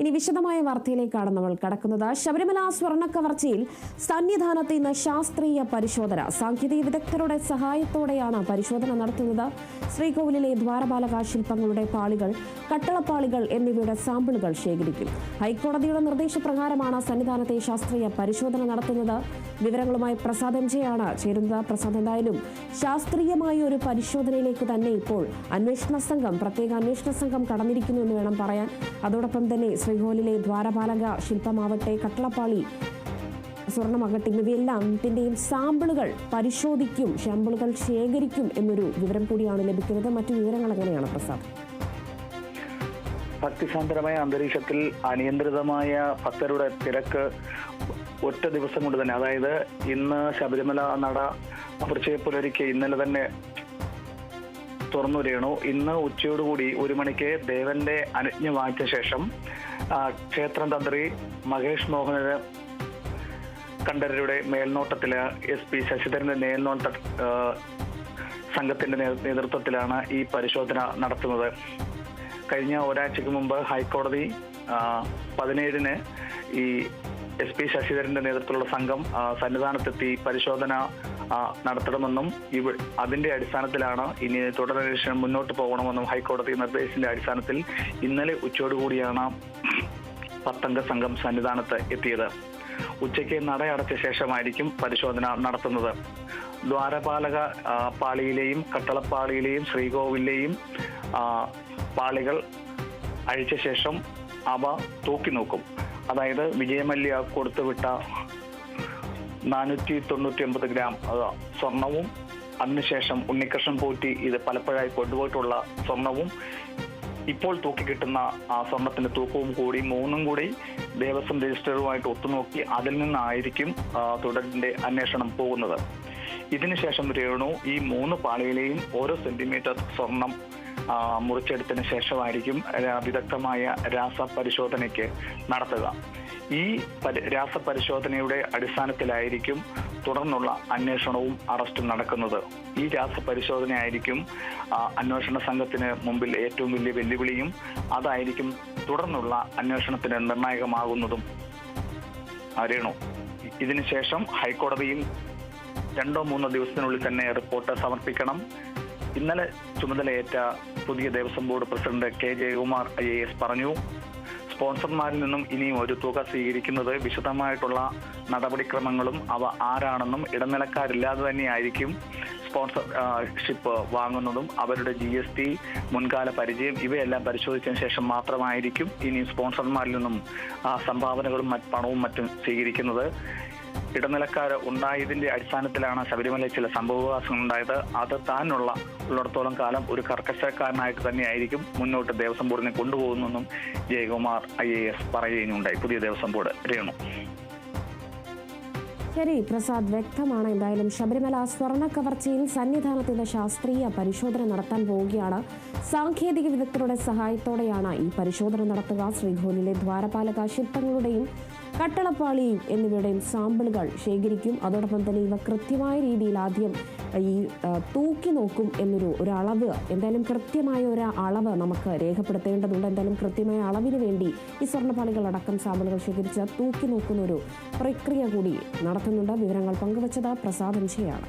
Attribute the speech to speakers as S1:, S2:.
S1: ഇനി വിശദമായ വാർത്തയിലേക്കാണ് നമ്മൾ കടക്കുന്നത്. ശബരിമല സ്വർണ കവർച്ചയിൽ സന്നിധാനത്ത് ഇന്ന് ശാസ്ത്രീയ പരിശോധന. സാങ്കേതിക വിദഗ്ധരുടെ സഹായത്തോടെയാണ് പരിശോധന നടത്തുന്നത്. ശ്രീകോവിലിലെ ദ്വാരപാലക ശില്പങ്ങളുടെ പാളികൾ കട്ടളപ്പാളികൾ എന്നിവയുടെ സാമ്പിളുകൾ ശേഖരിക്കും. ഹൈക്കോടതിയുടെ നിർദ്ദേശപ്രകാരമാണ് സന്നിധാനത്തെ ശാസ്ത്രീയ പരിശോധന നടത്തുന്നത്. വിവരങ്ങളുമായി പ്രസാദ് എം ജെയാണ് ചേരുന്നത്. പ്രസാദ് എന്തായാലും ശാസ്ത്രീയമായ ഒരു പരിശോധനയിലേക്ക് തന്നെ ഇപ്പോൾ അന്വേഷണ സംഘം പ്രത്യേക അന്വേഷണ സംഘം കടന്നിരിക്കുന്നു എന്ന് വേണം പറയാൻ. അതോടൊപ്പം തന്നെ ശ്രീകോലിലെ ദ്വാരപാലക ശില്പമാവട്ടെ കട്ടളപ്പാളി സ്വർണമാകട്ടെ ഇവയെല്ലാം ഇതിന്റെയും സാമ്പിളുകൾ പരിശോധിക്കും സാമ്പിളുകൾ ശേഖരിക്കും എന്നൊരു വിവരം കൂടിയാണ് ലഭിക്കുന്നത്. മറ്റു വിവരങ്ങൾ എങ്ങനെയാണ് പ്രസാദ്?
S2: ഭക്തിസാന്ദ്രമായ അന്തരീക്ഷത്തിൽ അനിയന്ത്രിതമായ ഭക്തരുടെ തിരക്ക് ഒറ്റ ദിവസം കൊണ്ട് തന്നെ അതായത് ഇന്ന് ശബരിമല നട പുലരിക്ക് ഇന്നലെ തന്നെ തുറന്നു വരികയാണു ഇന്ന് ഉച്ചയോടുകൂടി ഒരു മണിക്ക് ദേവന്റെ അനുജ്ഞ വാങ്ങിച്ച ശേഷം ക്ഷേത്ര തന്ത്രി മഹേഷ് മോഹനന് കണ്ഠരരുടെ മേൽനോട്ടത്തിൽ എസ് പി ശശിധരന്റെ മേൽനോട്ട സംഘത്തിന്റെ നേതൃത്വത്തിലാണ് ഈ പരിശോധന നടത്തുന്നത്. കഴിഞ്ഞ ഒരാഴ്ചക്ക് മുമ്പ് ഹൈക്കോടതി പതിനേഴിന് ഈ എസ് പി ശശിധരന്റെ നേതൃത്വത്തിലുള്ള സംഘം സന്നിധാനത്തെത്തി പരിശോധന നടത്തണമെന്നും ഇവ അതിന്റെ അടിസ്ഥാനത്തിലാണ് ഇനി തുടരന്വേഷണം മുന്നോട്ട് പോകണമെന്നും ഹൈക്കോടതി നിർദ്ദേശത്തിന്റെ അടിസ്ഥാനത്തിൽ ഇന്നലെ ഉച്ചയോടുകൂടിയാണ് പത്തംഗ സംഘം സന്നിധാനത്ത് എത്തിയത്. ഉച്ചയ്ക്ക് നട അടച്ച ശേഷമായിരിക്കും പരിശോധന നടത്തുന്നത്. ദ്വാരപാലക പാളിയിലെയും കട്ടളപ്പാളിയിലെയും ശ്രീകോവിലെയും പാളികൾ അഴിച്ച ശേഷം അവ തൂക്കി നോക്കും അതായത് വിജയമല്യ കൊടുത്തുവിട്ട നാനൂറ്റി തൊണ്ണൂറ്റി ഒമ്പത് ഗ്രാം സ്വർണവും അതിനുശേഷം ഉണ്ണികൃഷ്ണൻ പോറ്റി ഇത് പലപ്പോഴായി കൊണ്ടുപോയിട്ടുള്ള സ്വർണവും ഇപ്പോൾ തൂക്കി കിട്ടുന്ന ആ സ്വർണത്തിന്റെ തൂക്കവും കൂടി മൂന്നും കൂടി ദേവസ്വം രജിസ്റ്ററുമായിട്ട് ഒത്തുനോക്കി അതിൽ നിന്നായിരിക്കും തുടരിന്റെ അന്വേഷണം പോകുന്നത്. ഇതിനുശേഷം രേണു ഈ മൂന്ന് പാളിയിലെയും ഓരോ സെന്റിമീറ്റർ സ്വർണം മുറിച്ചെടുത്തതിന് ശേഷമായിരിക്കും വിദഗ്ധമായ രാസപരിശോധനയ്ക്ക് നടത്തുക. ഈ പരി- രാസപരിശോധനയുടെ അടിസ്ഥാനത്തിലായിരിക്കും തുടർന്നുള്ള അന്വേഷണവും അറസ്റ്റും നടക്കുന്നത്. ഈ രാസപരിശോധനയായിരിക്കും അന്വേഷണ സംഘത്തിന് മുമ്പിൽ ഏറ്റവും വലിയ വെല്ലുവിളിയും അതായിരിക്കും തുടർന്നുള്ള അന്വേഷണത്തിന് നിർണായകമാകുന്നതും. അറിയണോ ഇതിനുശേഷം ഹൈക്കോടതിയിൽ രണ്ടോ മൂന്നോ ദിവസത്തിനുള്ളിൽ തന്നെ റിപ്പോർട്ട് സമർപ്പിക്കണം. ഇന്നലെ ചുമതലയേറ്റ പുതിയ Devaswom board president K Jayakumar I A S പറഞ്ഞു. സ്പോൺസർമാരിൽ നിന്നും ഇനിയും ഒരു തുക സ്വീകരിക്കുന്നത് വിശദമായിട്ടുള്ള നടപടിക്രമങ്ങളും അവ ആരാണെന്നും ഇടനിലക്കാരില്ലാതെ തന്നെയായിരിക്കും സ്പോൺസർഷിപ്പ് വാങ്ങുന്നതും അവരുടെ ജി എസ് ടി മുൻകാല പരിചയം ഇവയെല്ലാം പരിശോധിച്ചതിന് ശേഷം മാത്രമായിരിക്കും ഇനി സ്പോൺസർമാരിൽ നിന്നും സംഭാവനകളും പണവും മറ്റും സ്വീകരിക്കുന്നത്. ഇടനിലക്കാർ ഉണ്ടായതിന്റെ അടിസ്ഥാനത്തിലാണ് ശബരിമലയിൽ ചില സംഭവവികാസങ്ങൾ ഉണ്ടായത് അത് താനുള്ള ഉള്ളിടത്തോളം കാലം ഒരു കർക്കശക്കാരനായിട്ട് തന്നെയായിരിക്കും മുന്നോട്ട് ദേവസ്വം ബോർഡിനെ കൊണ്ടുപോകുന്നെന്നും ജയകുമാർ ഐ എ എസ് പറയുകയുണ്ടായി പുതിയ ദേവസ്വം ബോർഡ് രേണു.
S1: ശരി പ്രസാദ് വ്യക്തമാണ്. എന്തായാലും ശബരിമല സ്വർണ കവർച്ചയിൽ സന്നിധാനത്ത് ഇന്ന് ശാസ്ത്രീയ പരിശോധന നടത്താൻ പോവുകയാണ്. സാങ്കേതിക വിദഗ്ധരുടെ സഹായത്തോടെയാണ് ഈ പരിശോധന നടത്തുക. ശ്രീകോലിലെ ദ്വാരപാലക ശില്പങ്ങളുടെയും കട്ടളപ്പാളിയും എന്നിവയുടെയും സാമ്പിളുകൾ ശേഖരിക്കും. അതോടൊപ്പം തന്നെ ഇവ കൃത്യമായ രീതിയിൽ ആദ്യം ഈ തൂക്കി നോക്കും എന്നൊരു ഒരു അളവ്. എന്തായാലും കൃത്യമായ ഒരു അളവ് നമുക്ക് രേഖപ്പെടുത്തേണ്ടതുണ്ട്. എന്തായാലും കൃത്യമായ അളവിന് വേണ്ടി ഈ സ്വർണപ്പാളികൾ അടക്കം സാമ്പിളുകൾ ശേഖരിച്ച് തൂക്കി നോക്കുന്ന ഒരു പ്രക്രിയ കൂടി നടത്തുന്നുണ്ട്. വിവരങ്ങൾ പങ്കുവച്ചത് പ്രസാദ് എംശയാണ്